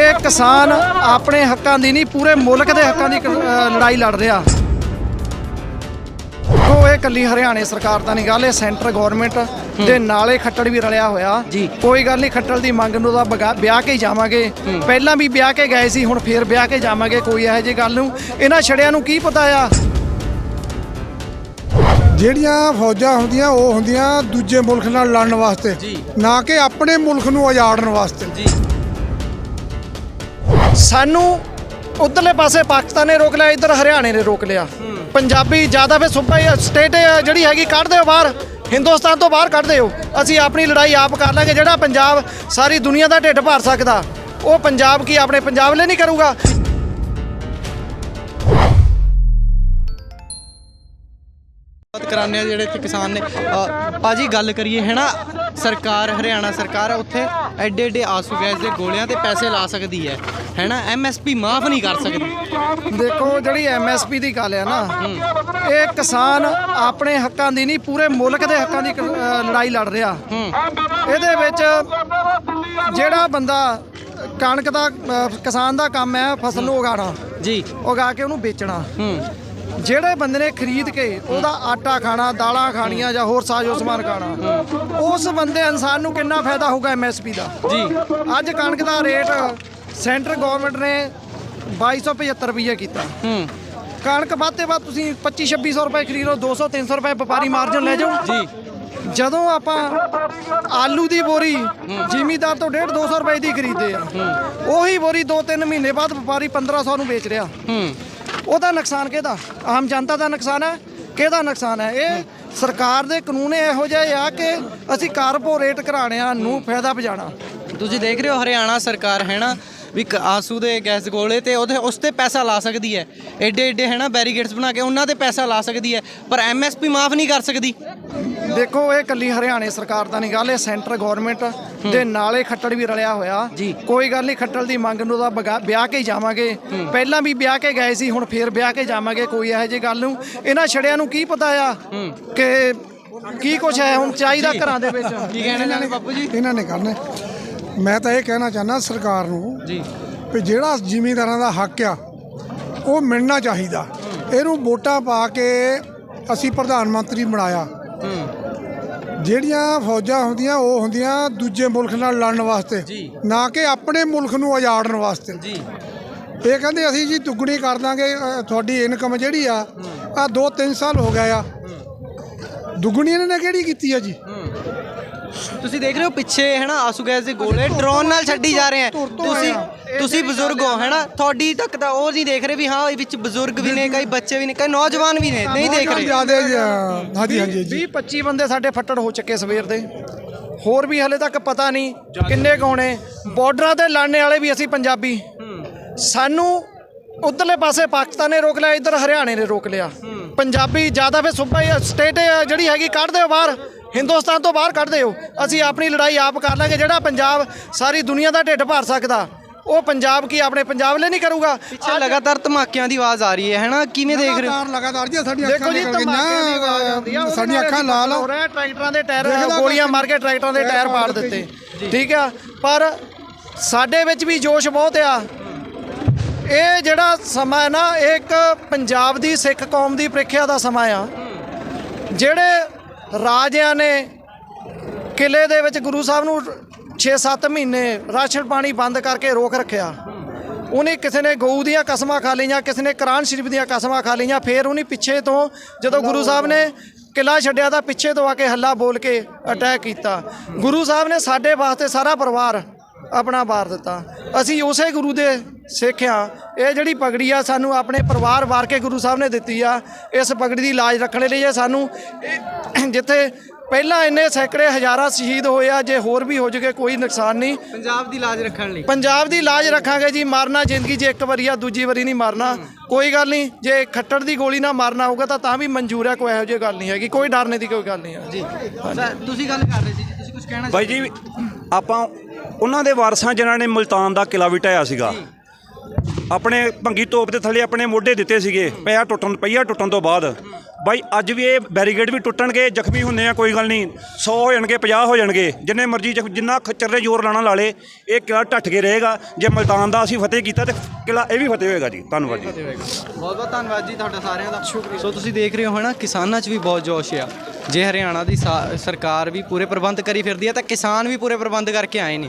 ਇਹ ਕਿਸਾਨ ਆਪਣੇ ਹੱਕਾਂ ਦੀ ਨਹੀਂ ਪੂਰੇ ਮੁਲਕ ਦੇ ਹੱਕਾਂ ਦੀ ਲੜਾਈ ਲੜ ਰਿਹਾ। ਉਹ ਇਹ ਕੱਲੀ ਹਰਿਆਣੇ ਸਰਕਾਰ ਦਾ ਨਹੀਂ ਗੱਲ ਇਹ ਸੈਂਟਰ ਗਵਰਨਮੈਂਟ ਦੇ ਨਾਲੇ ਖੱਟੜ ਵੀ ਰਲਿਆ ਹੋਇਆ। ਜੀ। ਕੋਈ ਗੱਲ ਨਹੀਂ ਖੱਟੜ ਦੀ ਮੰਗ ਨੂੰ ਤਾਂ ਵਿਆਹ ਕੇ ਹੀ ਜਾਵਾਂਗੇ। ਪਹਿਲਾਂ ਵੀ ਵਿਆਹ ਕੇ ਗਏ ਸੀ ਹੁਣ ਫੇਰ ਵਿਆਹ ਕੇ ਜਾਵਾਂਗੇ ਕੋਈ ਇਹੋ ਜਿਹੀ ਗੱਲ ਨੂੰ। ਇਹਨਾਂ ਛੜਿਆਂ ਨੂੰ ਕੀ ਪਤਾ ਆ? ਜਿਹੜੀਆਂ ਫੌਜਾਂ ਹੁੰਦੀਆਂ ਉਹ ਹੁੰਦੀਆਂ ਦੂਜੇ ਮੁਲਕ ਨਾਲ ਲੜਨ ਵਾਸਤੇ। ਨਾ ਕਿ ਆਪਣੇ ਮੁਲਕ ਨੂੰ ਉਜਾੜਨ ਵਾਸਤੇ। ਜੀ। ਸਾਨੂੰ ਉਧਰਲੇ ਪਾਸੇ ਪਾਕਿਸਤਾਨ ਨੇ ਰੋਕ ਲਿਆ, ਇੱਧਰ ਹਰਿਆਣੇ ਨੇ ਰੋਕ ਲਿਆ। ਪੰਜਾਬੀ ਜ਼ਿਆਦਾ ਫਿਰ ਸੂਬਾ ਸਟੇਟ ਜਿਹੜੀ ਹੈਗੀ, ਕੱਢ ਦਿਓ ਬਾਹਰ। ਹਿੰਦੁਸਤਾਨ ਤੋਂ ਬਾਹਰ ਕੱਢ ਦਿਓ। ਅਸੀਂ ਆਪਣੀ ਲੜਾਈ ਆਪ ਕਰ ਲਾਂਗੇ, ਜਿਹੜਾ ਪੰਜਾਬ ਸਾਰੀ ਦੁਨੀਆ ਦਾ ਢਿੱਡ ਭਰ ਸਕਦਾ, ਉਹ ਪੰਜਾਬ ਕੀ ਆਪਣੇ ਪੰਜਾਬ ਲਈ ਨਹੀਂ ਕਰੂਗਾ? ਕਰਾਉਂਦੇ ਆ ਜਿਹੜੇ ਇੱਥੇ ਕਿਸਾਨ ਨੇ। ਭਾਜੀ ਗੱਲ ਕਰੀਏ ਹੈ ਨਾ ਸਰਕਾਰ ਹਰਿਆਣਾ ਸਰਕਾਰ ਉੱਥੇ ਐਡੇ ਐਡੇ ਆਸੂ ਗੈਸ ਦੇ ਗੋਲਿਆਂ ਤੇ ਪੈਸੇ ਲਾ ਸਕਦੀ ਹੈ। ਹੈ ਨਾ ਐਮਐਸਪੀ ਮਾਫ ਨਹੀਂ ਕਰ ਸਕਦੀ। ਦੇਖੋ ਜਿਹੜੀ ਐਮਐਸਪੀ ਦੀ ਗੱਲ ਹੈ ਨਾ ਇਹ ਕਿਸਾਨ ਆਪਣੇ ਹੱਕਾਂ ਦੀ ਨਹੀਂ ਪੂਰੇ ਮੁਲਕ ਦੇ ਹੱਕਾਂ ਦੀ ਲੜਾਈ ਲੜ ਰਿਹਾ। ਇਹਦੇ ਵਿੱਚ ਜਿਹੜਾ ਬੰਦਾ ਕਣਕ ਦਾ ਕਿਸਾਨ ਦਾ ਕੰਮ ਹੈ ਫਸਲ ਨੂੰ ਉਗਾਉਣਾ। ਜੀ। ਉਗਾ ਕੇ ਉਹਨੂੰ ਵੇਚਣਾ। ਜਿਹੜੇ ਬੰਦੇ ਨੇ ਖਰੀਦ ਕੇ ਉਹਦਾ ਆਟਾ ਖਾਣਾ ਦਾਲਾਂ ਖਾਣੀਆਂ ਜਾਂ ਹੋਰ ਸਾਜੋ ਸਮਾਨ ਖਾਣਾ ਉਸ ਬੰਦੇ ਇਨਸਾਨ ਨੂੰ ਕਿੰਨਾ ਫਾਇਦਾ ਹੋਊਗਾ ਐਮਐਸਪੀ ਦਾ? ਜੀ। ਅੱਜ ਕਣਕ ਦਾ ਰੇਟ ਸੈਂਟਰ ਗਵਰਨਮੈਂਟ ਨੇ 2275 ਰੁਪਏ ਕੀਤਾ। ਹੂੰ। ਕਣਕ ਵੱਧ ਤੇ ਵੱਧ ਤੁਸੀਂ 25 2600 ਰੁਪਏ ਖਰੀਦੋ 200 300 ਰੁਪਏ ਵਪਾਰੀ ਮਾਰਜਨ ਲੈ ਜਾਓ। ਜੀ। ਜਦੋਂ ਆਪਾਂ ਆਲੂ ਦੀ ਬੋਰੀ ਜ਼ਿਮੀਦਾਰ ਤੋਂ 1.5 200 ਰੁਪਏ ਦੀ ਖਰੀਦਦੇ ਆ ਉਹੀ ਬੋਰੀ 2-3 ਮਹੀਨੇ ਬਾਅਦ ਵਪਾਰੀ 1500 ਨੂੰ ਵੇਚ ਰਿਹਾ। ਹੂੰ। ਉਹਦਾ ਨੁਕਸਾਨ ਕਿਹਦਾ? ਆਮ ਜਨਤਾ ਦਾ ਨੁਕਸਾਨ ਹੈ? ਕਿਹਦਾ ਨੁਕਸਾਨ ਹੈ? ਇਹ ਸਰਕਾਰ ਦੇ ਕਾਨੂੰਨ ਇਹੋ ਜਿਹੇ ਆ ਕਿ ਅਸੀਂ ਕਾਰਪੋਰੇਟ ਘਰਾਣਿਆਂ ਨੂੰ ਫਾਇਦਾ ਪਜਾਣਾ ਤੁਸੀਂ ਦੇਖ ਰਹੇ ਹੋ ਹਰਿਆਣਾ ਸਰਕਾਰ, ਹੈ ਨਾ? ਵੀ ਕ- ਆਸੂ ਦੇ ਗੈਸ ਗੋਲੇ ਤੇ ਉਹਦੇ ਉਸ ਤੇ ਪੈਸਾ ਲਾ ਸਕਦੀ ਹੈ। ਐਡੇ ਐਡੇ ਹੈ ਨਾ ਬੈਰੀਗੇਟਸ ਬਣਾ ਕੇ ਉਹਨਾਂ ਤੇ ਪੈਸਾ ਲਾ ਸਕਦੀ ਹੈ। ਪਰ ਐਮਐਸਪੀ ਮਾਫ ਨਹੀਂ ਕਰ ਸਕਦੀ। ਦੇਖੋ ਇਹ ਕੱਲੀ ਹਰਿਆਣੇ ਸਰਕਾਰ ਦਾ ਨਹੀਂ ਗੱਲ ਇਹ ਸੈਂਟਰ ਗਵਰਨਮੈਂਟ ਦੇ ਨਾਲੇ ਖੱਟੜ ਵੀ ਰਲਿਆ ਹੋਇਆ। ਕੋਈ ਗੱਲ ਨਹੀਂ ਖੱਟੜ ਦੀ ਮੰਗ ਨੂੰ ਤਾਂ ਵਿਆਹ ਕੇ ਹੀ ਜਾਵਾਂਗੇ। ਪਹਿਲਾਂ ਵੀ ਵਿਆਹ ਕੇ ਗਏ ਸੀ ਹੁਣ ਫੇਰ ਵਿਆਹ ਕੇ ਜਾਵਾਂਗੇ ਕੋਈ ਇਹੋ ਜਿਹੀ ਗੱਲ ਨੂੰ। ਇਹਨਾਂ ਛੜਿਆਂ ਨੂੰ ਕੀ ਪਤਾ ਆ ਕਿ ਕੀ ਕੁਛ ਹੈ ਹੁਣ ਚਾਹੀਦਾ ਘਰਾਂ ਦੇ ਵਿੱਚ। ਕੀ ਕਹਿਣਾ ਚਾਹੁੰਦੇ ਬਾਪੂ ਜੀ? ਇਹਨਾਂ ਨੇ ਕਰਨਾ। ਮੈਂ ਤਾਂ ਇਹ ਕਹਿਣਾ ਚਾਹੁੰਦਾ ਸਰਕਾਰ ਨੂੰ ਜੀ। ਵੀ ਜਿਹੜਾ ਜ਼ਿਮੀਂਦਾਰਾਂ ਦਾ ਹੱਕ ਆ ਉਹ ਮਿਲਣਾ ਚਾਹੀਦਾ। ਇਹਨੂੰ ਵੋਟਾਂ ਪਾ ਕੇ ਅਸੀਂ ਪ੍ਰਧਾਨ ਮੰਤਰੀ ਬਣਾਇਆ। ਜਿਹੜੀਆਂ ਫੌਜਾਂ ਹੁੰਦੀਆਂ ਉਹ ਹੁੰਦੀਆਂ ਦੂਜੇ ਮੁਲਕ ਨਾਲ ਲੜਨ ਵਾਸਤੇ। ਜੀ। ਨਾ ਕਿ ਆਪਣੇ ਮੁਲਕ ਨੂੰ ਉਜਾੜਨ ਵਾਸਤੇ। ਜੀ। ਇਹ ਕਹਿੰਦੇ ਅਸੀਂ ਜੀ ਦੁੱਗਣੀ ਕਰ ਦਾਂਗੇ ਅ, ਤੁਹਾਡੀ ਇਨਕਮ ਜਿਹੜੀ ਆ ਆ 2-3 ਸਾਲ ਹੋ ਗਏ ਆ। ਦੁੱਗਣੀ ਇਹਨਾਂ ਨੇ ਕਿਹੜੀ ਕੀਤੀ ਆ ਜੀ? ਤੁਸੀਂ ਦੇਖ ਰਹੇ ਹੋ ਪਿੱਛੇ ਹੈ ਨਾ ਆਸੂ ਗੈਸ ਦੇ ਗੋਲੇ ਡਰੋਨ ਨਾਲ ਛੱਡੀ ਜਾ ਰਹੇ ਹੈ ਤੁਸੀਂ। ਤੁਸੀਂ ਬਜ਼ੁਰਗ ਹੋ ਹੈ ਨਾ? ਤੁਹਾਡੀ ਤੱਕ ਤਾਂ ਉਹ ਨਹੀਂ ਦੇਖ ਰਹੇ ਵੀ ਹਾਂ ਇਹ ਵਿੱਚ ਬਜ਼ੁਰਗ ਵੀ ਨੇ ਕਈ ਬੱਚੇ ਵੀ ਨੇ ਕਈ ਨੌਜਵਾਨ ਵੀ ਨੇ ਨਹੀਂ ਦੇਖ ਰਹੇ। ਜਿਆਦੇ ਹਾਂਜੀ ਹਾਂਜੀ ਜੀ 20 25 ਬੰਦੇ ਸਾਡੇ ਫੱਟੜ ਹੋ ਚੁੱਕੇ ਸਵੇਰ ਦੇ। ਹੋਰ ਵੀ ਹਲੇ ਤੱਕ ਪਤਾ ਨਹੀਂ ਕਿੰਨੇ ਕੌਣੇ ਬਾਰਡਰਾਂ ਤੇ ਲੜਨੇ ਵਾਲੇ ਵੀ ਅਸੀਂ ਪੰਜਾਬੀ। ਸਾਨੂੰ ਉਧਰਲੇ ਪਾਸੇ ਪਾਕਿਸਤਾਨ ਨੇ ਰੋਕ ਲਿਆ ਇੱਧਰ ਹਰਿਆਣੇ ਨੇ ਰੋਕ ਲਿਆ। ਪੰਜਾਬੀ ਜ਼ਿਆਦਾ ਫੇ ਸੂਬਾ ਸਟੇਟ ਜਿਹੜੀ ਹੈਗੀ ਕੱਢ ਦਿਓ ਬਾਹਰ। ਹਿੰਦੁਸਤਾਨ ਤੋਂ ਬਾਹਰ ਕੱਢ ਦਿਓ। ਅਸੀਂ ਆਪਣੀ ਲੜਾਈ ਆਪ ਕਰ ਲਾਂਗੇ ਜਿਹੜਾ ਪੰਜਾਬ ਸਾਰੀ ਦੁਨੀਆ ਦਾ ਢਿੱਡ ਭਰ ਸਕਦਾ ਉਹ ਪੰਜਾਬ ਕੀ ਆਪਣੇ ਪੰਜਾਬ ਲਈ ਨਹੀਂ ਕਰੂਗਾ? ਪਿੱਛੇ ਲਗਾਤਾਰ ਧਮਾਕਿਆਂ ਦੀ ਆਵਾਜ਼ ਆ ਰਹੀ ਹੈ ਹੈ ਨਾ ਕਿਵੇਂ ਦੇਖ ਰਹੇ ਹੋ? ਲਗਾਤਾਰ ਜੀ ਸਾਡੀਆਂ ਦੇਖੋ ਜੀ ਧਮਾਕਿਆਂ ਦੀ ਆਵਾਜ਼ ਆਉਂਦੀ ਆ ਸਾਡੀਆਂ ਅੱਖਾਂ ਲਾਲ ਹੋ ਰਿਹਾ ਟਰੈਕਟਰਾਂ ਦੇ ਟਾਇਰ ਗੋਲੀਆਂ ਮਾਰ ਕੇ ਟਰੈਕਟਰਾਂ ਦੇ ਟਾਇਰ ਪਾੜ ਦਿੱਤੇ ਠੀਕ ਆ? ਪਰ ਸਾਡੇ ਵਿੱਚ ਵੀ ਜੋਸ਼ ਬਹੁਤ ਆ। ਇਹ ਜਿਹੜਾ ਸਮਾਂ ਹੈ ਨਾ, ਇਹ ਇੱਕ ਪੰਜਾਬ ਦੀ, ਸਿੱਖ ਕੌਮ ਦੀ ਪ੍ਰੀਖਿਆ ਦਾ ਸਮਾਂ ਆ। ਜਿਹੜੇ ਰਾਜਿਆਂ ਨੇ ਕਿਲੇ ਦੇ ਵਿੱਚ ਗੁਰੂ ਸਾਹਿਬ ਨੂੰ 6-7 ਮਹੀਨੇ ਰਾਸ਼ਨ ਪਾਣੀ ਬੰਦ ਕਰਕੇ ਰੋਕ ਰੱਖਿਆ, ਉਹਨੇ ਕਿਸੇ ਨੇ ਗਊ ਦੀਆਂ ਕਸਮਾਂ ਖਾ ਲਈਆਂ, ਕਿਸੇ ਨੇ ਕੁਰਾਨ ਸ਼ਰੀਫ ਦੀਆਂ ਕਸਮਾਂ ਖਾ ਲਈਆਂ, ਫਿਰ ਉਹਨੇ ਪਿੱਛੇ ਤੋਂ ਜਦੋਂ ਗੁਰੂ ਸਾਹਿਬ ਨੇ ਕਿਲਾ ਛੱਡਿਆ ਤਾਂ ਪਿੱਛੇ ਤੋਂ ਆ ਕੇ ਹੱਲਾ ਬੋਲ ਕੇ ਅਟੈਕ ਕੀਤਾ। ਗੁਰੂ ਸਾਹਿਬ ਨੇ ਸਾਡੇ ਵਾਸਤੇ ਸਾਰਾ ਪਰਿਵਾਰ ਆਪਣਾ ਵਾਰ ਦਿੱਤਾ। ਅਸੀਂ ਉਸੇ ਗੁਰੂ ਦੇ ਸਿੱਖ ਆ ਇਹ ਜਿਹੜੀ ਪਗੜੀ ਆ ਸਾਨੂੰ ਆਪਣੇ ਪਰਿਵਾਰ ਵਾਰ ਕੇ ਗੁਰੂ ਸਾਹਿਬ ਨੇ ਦਿੱਤੀ ਆ ਇਸ ਪਗੜੀ ਦੀ ਲਾਜ ਰੱਖਣ ਲਈ ਇਹ ਸਾਨੂੰ ਜਿੱਥੇ ਪਹਿਲਾਂ ਇੰਨੇ ਸੈਂਕੜੇ ਹਜ਼ਾਰਾਂ ਸ਼ਹੀਦ ਹੋਏ ਆ ਜੇ ਹੋਰ ਵੀ ਹੋ ਜਗੇ ਕੋਈ ਨੁਕਸਾਨ ਨਹੀਂ। ਪੰਜਾਬ ਦੀ ਲਾਜ ਰੱਖਣ ਲਈ। ਪੰਜਾਬ ਦੀ ਲਾਜ ਰੱਖਾਂਗੇ ਜੀ ਮਾਰਨਾ ਜ਼ਿੰਦਗੀ 'ਚ ਇੱਕ ਵਾਰੀ ਆ ਦੂਜੀ ਵਾਰੀ ਨਹੀਂ ਮਾਰਨਾ। ਕੋਈ ਗੱਲ ਨਹੀਂ ਜੇ ਖੱਟੜ ਦੀ ਗੋਲੀ ਨਾਲ ਮਾਰਨਾ ਹੋਊਗਾ ਤਾਂ ਤਾਂ ਵੀ ਮਨਜ਼ੂਰ ਹੈ ਕੋਈ ਇਹੋ ਜਿਹੀ ਗੱਲ ਨਹੀਂ ਹੈਗੀ। ਕੋਈ ਡਰਨੇ ਦੀ ਕੋਈ ਗੱਲ ਨਹੀਂ ਹੈ ਜੀ। ਤੁਸੀਂ ਗੱਲ ਕਰ ਰਹੇ ਸੀ ਜੀ ਤੁਸੀਂ ਕੁਝ ਕਹਿਣਾ ਬਾਈ ਜੀ ਆਪਾਂ ਉਹਨਾਂ ਦੇ ਵਾਰਸਾਂ ਜਿਨ੍ਹਾਂ ਨੇ ਮੁਲਤਾਨ ਦਾ ਕਿਲਾ ਵੀ ਢਾਇਆ ਸੀਗਾ ਆਪਣੇ ਭੰਗੀ ਤੋਪ ਦੇ ਥੱਲੇ ਆਪਣੇ ਮੋਢੇ ਦਿੱਤੇ ਸੀਗੇ, ਪਿਆ ਟੁੱਟਣ ਪਈਆ ਟੁੱਟਣ ਤੋਂ ਬਾਅਦ। ਬਾਈ, ਅੱਜ ਵੀ ਇਹ ਬੈਰੀਗੇਡ ਵੀ ਟੁੱਟਣਗੇ, ਜ਼ਖਮੀ ਹੁੰਦੇ ਆ, ਕੋਈ ਗੱਲ ਨਹੀਂ। 100 ਹੋ ਜਾਣਗੇ 50 ਹੋ ਜਾਣਗੇ। ਜਿੰਨੇ ਮਰਜ਼ੀ ਜ਼ਖ- ਜਿੰਨਾ ਖੱਚਰ ਦੇ ਜ਼ੋਰ ਲਾਣਾ ਲਾ ਲੇ, ਇਹ ਕਿਲਾ ਢੱਟ ਕੇ ਰਹੇਗਾ। ਜੇ ਮਲਤਾਨ ਦਾ ਅਸੀਂ ਫਤਿਹ ਕੀਤਾ ਤੇ ਕਿਲਾ ਇਹ ਵੀ ਫਤਿਹ ਹੋਏਗਾ ਜੀ। ਧੰਨਵਾਦ ਜੀ। ਬਹੁਤ ਬਹੁਤ ਧੰਨਵਾਦ ਜੀ ਤੁਹਾਡਾ ਸਾਰਿਆਂ ਦਾ। ਸੋ ਤੁਸੀਂ ਦੇਖ ਰਹੇ ਹੋ ਹਨਾ, ਕਿਸਾਨਾਂ 'ਚ ਵੀ ਬਹੁਤ ਜੋਸ਼ ਆ। ਜੇ ਹਰਿਆਣਾ ਦੀ ਸਾ- ਸਰਕਾਰ ਵੀ ਪੂਰੇ ਪ੍ਰਬੰਧ ਕਰੀ ਫਿਰਦੀ ਹੈ ਤਾਂ ਕਿਸਾਨ ਵੀ ਪੂਰੇ ਪ੍ਰਬੰਧ ਕਰਕੇ ਆਏ ਨੇ।